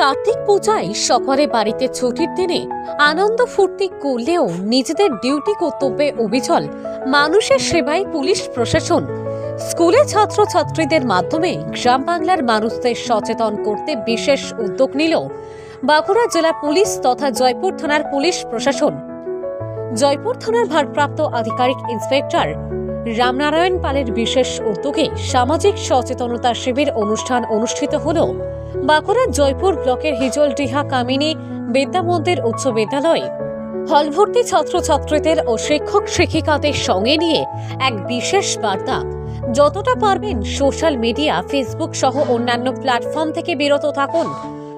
কার্তিক পূজায় সকালে বাড়িতে ছুটির দিনে আনন্দ ফুর্তি করলেও নিজেদের ডিউটি কর্তব্যে অবিচল মানুষের সেবায় পুলিশ প্রশাসন। স্কুলে ছাত্রছাত্রীদের মাধ্যমে গ্রাম বাংলার মানুষদের সচেতন করতে বিশেষ উদ্যোগ নিল বাঁকুড়া জেলা পুলিশ তথা জয়পুর থানার পুলিশ প্রশাসন। জয়পুর থানার ভারপ্রাপ্ত আধিকারিক ইন্সপেক্টর রামনারায়ণ পালের বিশেষ উদ্যোগে সামাজিক সচেতনতা শিবির অনুষ্ঠান অনুষ্ঠিত হল। বাঁকুড়ার জয়পুর ব্লকের হিজলডিহা কামিনী বিদ্যা মন্দির উচ্চ বিদ্যালয়ে। হলভর্তি ছাত্রছাত্রীদের ও শিক্ষক শিক্ষিকাদের সঙ্গে নিয়ে এক বিশেষ বার্তা। যতটা পারবেন সোশ্যাল মিডিয়া, ফেসবুক সহ অন্যান্য প্ল্যাটফর্ম থেকে বিরত থাকুন।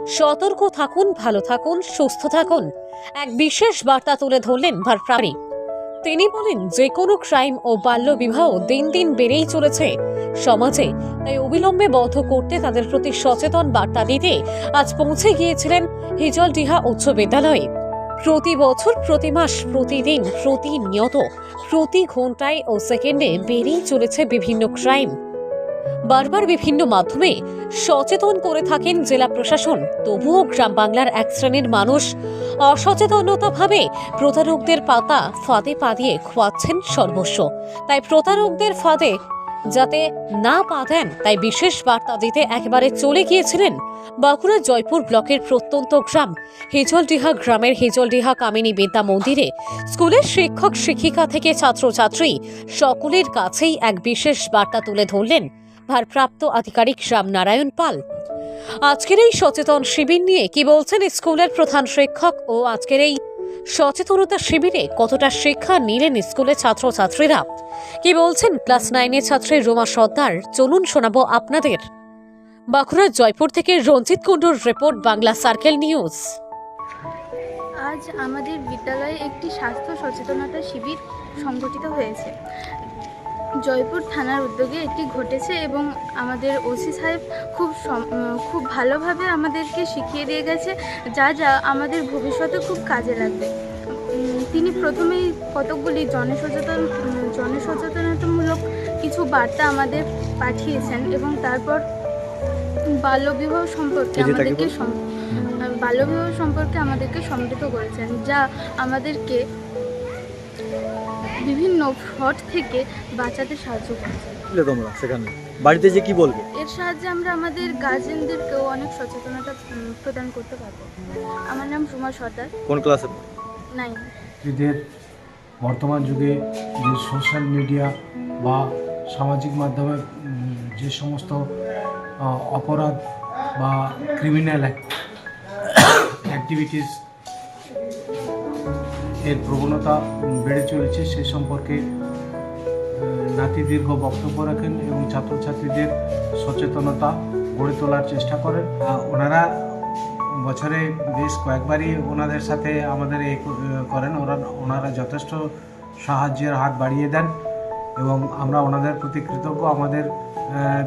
সতর্ক থাকুন, ভালো থাকুন, সুস্থ থাকুন। এক বিশেষ বার্তা তুলে ধরলেন ভারপ্রারী তিনি বলেন যে কোনো ক্রাইম ও বাল্যবিবাহ দিন দিন বেড়েই চলেছে সমাজে, তাই অবিলম্বে বন্ধ করতে তাদের প্রতি সচেতন বার্তা দিতে আজ পৌঁছে গিয়েছিলেন হিজলডিহা উচ্চ বিদ্যালয়ে। প্রতি বছর, প্রতি মাস, প্রতিদিন, প্রতিনিয়ত, প্রতি ঘন্টায় ও সেকেন্ডে বেড়েই চলেছে বিভিন্ন ক্রাইম। বারবার বিভিন্ন মাধ্যমে সচেতন করে থাকেন জেলা প্রশাসন, তবুও গ্রাম বাংলার এক শ্রেণির মানুষ অসচেতনতাভাবে প্রতারকদের পাতা ফাঁদে পা দিয়ে খোয়াচ্ছেন সর্বস্ব। তাই প্রতারকদের ফাঁদে যাতে না পা দেন, তাই বিশেষ বার্তা দিতে একেবারে চলে গিয়েছিলেন বাঁকুড়া জয়পুর ব্লকের প্রত্যন্ত গ্রাম হেজলডিহা গ্রামের হেজলডিহা কামিনী বিদ্যা মন্দিরে স্কুলের শিক্ষক শিক্ষিকা থেকে ছাত্রছাত্রী সকলের কাছেই এক বিশেষ বার্তা তুলে ধরলেন ভারপ্রাপ্ত আধিকারিক রামনারায়ণ পাল। আজকের এই সচেতন শিবির নিয়ে কি বলছেন স্কুলের প্রধান শিক্ষক ও আজকের এই সচেতনতা শিবিরে কতটা শিক্ষা নিলেন স্কুলের ছাত্রছাত্রীরা? কি বলছেন ক্লাস নাইনের ছাত্রী রোমা সর্দার? চলুন শোনাবো আপনাদের। বাঁকুড়ার জয়পুর থেকে রঞ্জিত কুণ্ডুর রিপোর্ট, বাংলা সার্কেল নিউজ। আজ আমাদের বিদ্যালয়ে একটি স্বাস্থ্য সচেতনতা শিবির সংগঠিত হয়েছে। জয়পুর থানার উদ্যোগে এটি ঘটেছে এবং আমাদের ওসি সাহেব খুব খুব ভালোভাবে আমাদেরকে শিখিয়ে দিয়ে গেছে যা যা আমাদের ভবিষ্যতে খুব কাজে লাগবে। তিনি প্রথমেই কতকগুলি জনসচেতন জনসচেতনতামূলক কিছু বার্তা আমাদের পাঠিয়েছেন এবং তারপর বাল্যবিবাহ সম্পর্কে আমাদেরকে সম- বাল্যবিবাহ সম্পর্কে আমাদেরকে সমৃদ্ধ করেছেন যা আমাদেরকে বিভিন্ন ফ্রড থেকে বাঁচাতে সাহায্য করেছে। তোমরা সেখানে। বাড়িতে যে কি বলবে? এর সাহায্যে আমরা আমাদের গার্জেনদেরকেও অনেক সচেতনতা প্রদান করতে পারব। আমার নাম রুমা সর্দার। কোন ক্লাসে? নাইন। এদের বর্তমান যুগে যে সোশ্যাল মিডিয়া বা সামাজিক মাধ্যমে যে সমস্ত অপরাধ বা ক্রিমিনাল অ্যাক্টিভিটিস এর প্রবণতা বেড়ে চলেছে। সে সম্পর্কে উম, নাতি দীর্ঘ বক্তব্য রাখেন এবং ছাত্রছাত্রীদের সচেতনতা গড়ে তোলার চেষ্টা করেন। ওনারা বছরে বেশ কয়েকবারই ওনাদের সাথে আমাদের এ করেন। ওরা ওনারা যথেষ্ট সাহায্যের হাত বাড়িয়ে দেন এবং আমরা ওনাদের প্রতি কৃতজ্ঞ। আমাদের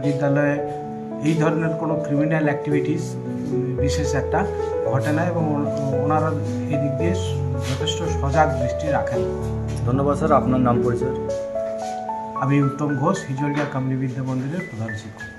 বিদ্যালয়ে এই ধরনের কোনো ক্রিমিনাল অ্যাক্টিভিটিস বিশেষ একটা ঘটে না এবং ওনারা এদিক দিক দিয়ে যথেষ্ট সজাগ দৃষ্টি রাখেন। ধন্যবাদ স্যার আপনার নাম পরিচয়? আমি উত্তম ঘোষ হিজলিয়া কামলি বিদ্যা মন্দিরের প্রধান শিক্ষক।